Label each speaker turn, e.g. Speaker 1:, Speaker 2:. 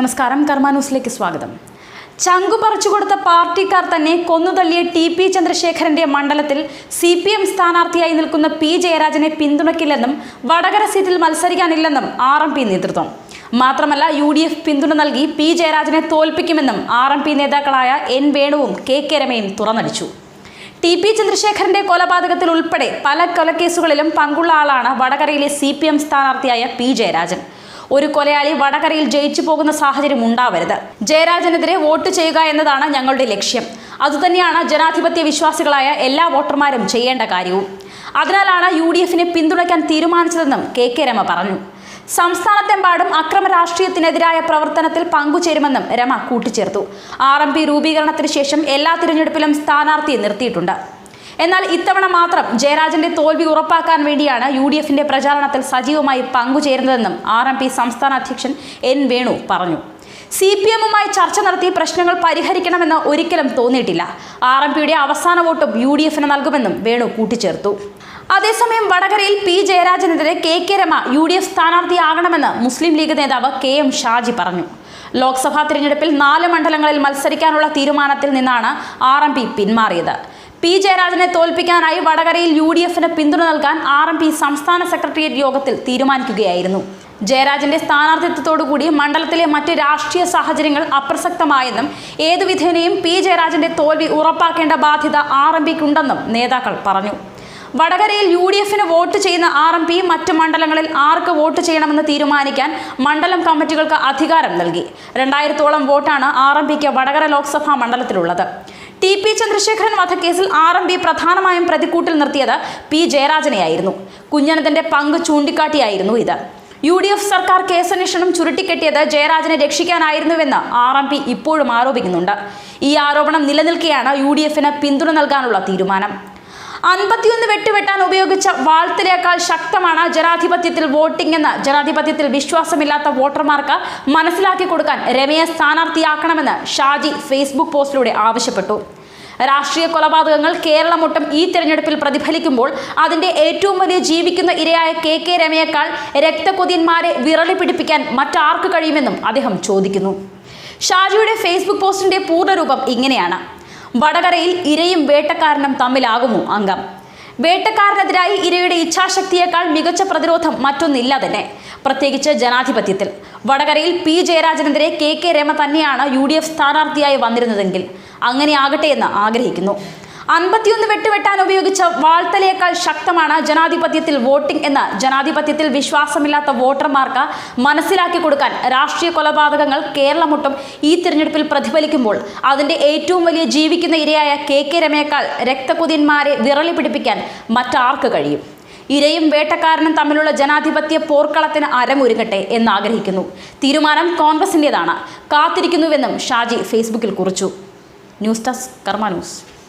Speaker 1: നമസ്കാരം കർമാന്യൂസിലേക്ക് സ്വാഗതം. ചങ്കു പറിച്ചു കൊടുത്ത പാർട്ടിക്കാർ തന്നെ കൊന്നുതള്ളിയ ടി പി ചന്ദ്രശേഖരന്റെ മണ്ഡലത്തിൽ സി പി എം സ്ഥാനാർത്ഥിയായി നിൽക്കുന്ന പി ജയരാജനെ പിന്തുണയ്ക്കില്ലെന്നും വടകര സീറ്റിൽ മത്സരിക്കാനില്ലെന്നും ആർ എം പി നേതൃത്വം. മാത്രമല്ല യു ഡി എഫ് പിന്തുണ നൽകി പി ജയരാജനെ തോൽപ്പിക്കുമെന്നും ആർ എം പി നേതാക്കളായ എൻ വേണുവും കെ കെ രമയും തുറന്നടിച്ചു. ടി പി ചന്ദ്രശേഖരന്റെ കൊലപാതകത്തിൽ ഉൾപ്പെടെ പല കൊലക്കേസുകളിലും പങ്കുള്ള ആളാണ് വടകരയിലെ സി പി എം സ്ഥാനാർത്ഥിയായ പി ജയരാജൻ. ഒരു കൊലയാളി വടകരയിൽ ജയിച്ചു പോകുന്ന സാഹചര്യം ഉണ്ടാവരുത്. ജയരാജനെതിരെ വോട്ട് ചെയ്യുക എന്നതാണ് ഞങ്ങളുടെ ലക്ഷ്യം. അതുതന്നെയാണ് ജനാധിപത്യ വിശ്വാസികളായ എല്ലാ വോട്ടർമാരും ചെയ്യേണ്ട കാര്യവും. അതിനാലാണ് യു ഡി എഫിനെ പിന്തുണയ്ക്കാൻ തീരുമാനിച്ചതെന്നും കെ കെ രമ പറഞ്ഞു. സംസ്ഥാനത്തെമ്പാടും അക്രമ രാഷ്ട്രീയത്തിനെതിരായ പ്രവർത്തനത്തിൽ പങ്കുചേരുമെന്നും രമ കൂട്ടിച്ചേർത്തു. ആർ എം പി രൂപീകരണത്തിന് ശേഷം എല്ലാ തിരഞ്ഞെടുപ്പിലും സ്ഥാനാർത്ഥിയെ നിർത്തിയിട്ടുണ്ട്. എന്നാൽ ഇത്തവണ മാത്രം ജയരാജന്റെ തോൽവി ഉറപ്പാക്കാൻ വേണ്ടിയാണ് യു ഡി എഫിന്റെ പ്രചാരണത്തിൽ സജീവമായി പങ്കുചേരുന്നതെന്നും ആർ എം പി സംസ്ഥാന അധ്യക്ഷൻ എൻ വേണു പറഞ്ഞു. സി പി എമ്മുമായി ചർച്ച നടത്തി പ്രശ്നങ്ങൾ പരിഹരിക്കണമെന്ന് ഒരിക്കലും തോന്നിയിട്ടില്ല. ആർ എം പിയുടെ അവസാന വോട്ടും യു ഡി എഫിന് നൽകുമെന്നും വേണു കൂട്ടിച്ചേർത്തു. അതേസമയം വടകരയിൽ P ജയരാജനെതിരെ K K Rama U D F സ്ഥാനാർത്ഥിയാകണമെന്ന് Muslim League നേതാവ് കെ എം ഷാജി പറഞ്ഞു. ലോക്സഭാ തിരഞ്ഞെടുപ്പിൽ നാല് മണ്ഡലങ്ങളിൽ മത്സരിക്കാനുള്ള തീരുമാനത്തിൽ നിന്നാണ് ആർ എം പി പിന്മാറിയത്. പി ജയരാജനെ തോൽപ്പിക്കാനായി വടകരയിൽ യു ഡി എഫിന് പിന്തുണ നൽകാൻ ആർ എം പി സംസ്ഥാന സെക്രട്ടേറിയറ്റ് യോഗത്തിൽ തീരുമാനിക്കുകയായിരുന്നു. ജയരാജന്റെ സ്ഥാനാർത്ഥിത്വത്തോടുകൂടി മണ്ഡലത്തിലെ മറ്റ് രാഷ്ട്രീയ സാഹചര്യങ്ങൾ അപ്രസക്തമായെന്നും ഏതു വിധേനയും പി ജയരാജന്റെ തോൽവി ഉറപ്പാക്കേണ്ട ബാധ്യത ആർ എം പിക്കുണ്ടെന്നും നേതാക്കൾ പറഞ്ഞു. വടകരയിൽ യു ഡി എഫിന് വോട്ട് ചെയ്യുന്ന ആർ എം പി മറ്റ് മണ്ഡലങ്ങളിൽ ആർക്ക് വോട്ട് ചെയ്യണമെന്ന് തീരുമാനിക്കാൻ മണ്ഡലം കമ്മിറ്റികൾക്ക് അധികാരം നൽകി. രണ്ടായിരത്തോളം വോട്ടാണ് ആർ എം പിക്ക് വടകര ലോക്സഭാ മണ്ഡലത്തിലുള്ളത്. ടി പി ചന്ദ്രശേഖരൻ വധക്കേസിൽ ആർ എം പി പ്രധാനമായും പ്രതിക്കൂട്ടിൽ നിർത്തിയത് പി ജയരാജനെയായിരുന്നു. കുഞ്ഞനത്തിന്റെ പങ്ക് ചൂണ്ടിക്കാട്ടിയായിരുന്നു ഇത്. യു ഡി എഫ് സർക്കാർ കേസന്വേഷണം ചുരുട്ടിക്കെട്ടിയത് ജയരാജനെ രക്ഷിക്കാനായിരുന്നുവെന്ന് ആർ എം പി ഇപ്പോഴും ആരോപിക്കുന്നുണ്ട്. ഈ ആരോപണം നിലനിൽക്കെയാണ് യു ഡി എഫിന് പിന്തുണ നൽകാനുള്ള തീരുമാനം. അൻപത്തിയൊന്ന് വെട്ടുവെട്ടാൻ ഉപയോഗിച്ച വാൾത്തിലേക്കാൾ ശക്തമാണ് ജനാധിപത്യത്തിൽ വോട്ടിംഗ് എന്ന് ജനാധിപത്യത്തിൽ വിശ്വാസമില്ലാത്ത വോട്ടർമാർക്ക് മനസ്സിലാക്കി കൊടുക്കാൻ രമയെ സ്ഥാനാർത്ഥിയാക്കണമെന്ന് ഷാജി ഫേസ്ബുക്ക് പോസ്റ്റിലൂടെ ആവശ്യപ്പെട്ടു. രാഷ്ട്രീയ കൊലപാതകങ്ങൾ കേരളമൊട്ടും ഈ തിരഞ്ഞെടുപ്പിൽ പ്രതിഫലിക്കുമ്പോൾ അതിന്റെ ഏറ്റവും വലിയ ജീവിക്കുന്ന ഇരയായ കെ കെ രമയേക്കാൾ രക്തകൊതിയന്മാരെ വിരളി പിടിപ്പിക്കാൻ മറ്റാർക്ക് കഴിയുമെന്നും അദ്ദേഹം ചോദിക്കുന്നു. ഷാജിയുടെ ഫേസ്ബുക്ക് പോസ്റ്റിന്റെ പൂർണരൂപം ഇങ്ങനെയാണ്. വടകരയിൽ ഇരയും വേട്ടക്കാരനും തമ്മിലാകുമോ അംഗം? വേട്ടക്കാരനെതിരായി ഇരയുടെ ഇച്ഛാശക്തിയേക്കാൾ മികച്ച പ്രതിരോധം മറ്റൊന്നില്ല തന്നെ. പ്രത്യേകിച്ച് ജനാധിപത്യത്തിൽ. വടകരയിൽ പി. ജയരാജനെതിരെ കെ. കെ. രമ തന്നെയാണ് യു ഡി എഫ് സ്ഥാനാർത്ഥിയായി വന്നിരുന്നതെങ്കിൽ അങ്ങനെ ആകട്ടെ എന്ന് ആഗ്രഹിക്കുന്നു. അൻപത്തിയൊന്ന് വെട്ടുവെട്ടാൻ ഉപയോഗിച്ച വാൾത്തലയേക്കാൾ ശക്തമാണ് ജനാധിപത്യത്തിൽ വോട്ടിംഗ് എന്ന് ജനാധിപത്യത്തിൽ വിശ്വാസമില്ലാത്ത വോട്ടർമാർക്ക് മനസ്സിലാക്കി കൊടുക്കാൻ രാഷ്ട്രീയ കൊലപാതകങ്ങൾ കേരളമൊട്ടും ഈ തിരഞ്ഞെടുപ്പിൽ പ്രതിഫലിക്കുമ്പോൾ അതിന്റെ ഏറ്റവും വലിയ ജീവിക്കുന്ന ഇരയായ കെ കെ രമയേക്കാൾ രക്തകുതിന്മാരെ വിറളി പിടിപ്പിക്കാൻ മറ്റാർക്ക് കഴിയും? ഇരയും വേട്ടക്കാരനും തമ്മിലുള്ള ജനാധിപത്യ പോർക്കളത്തിന് അരമൊരുങ്ങട്ടെ എന്നാഗ്രഹിക്കുന്നു. തീരുമാനം കോൺഗ്രസിന്റെതാണ്. കാത്തിരിക്കുന്നുവെന്നും ഷാജി ഫേസ്ബുക്കിൽ കുറിച്ചു. News desk Karma news.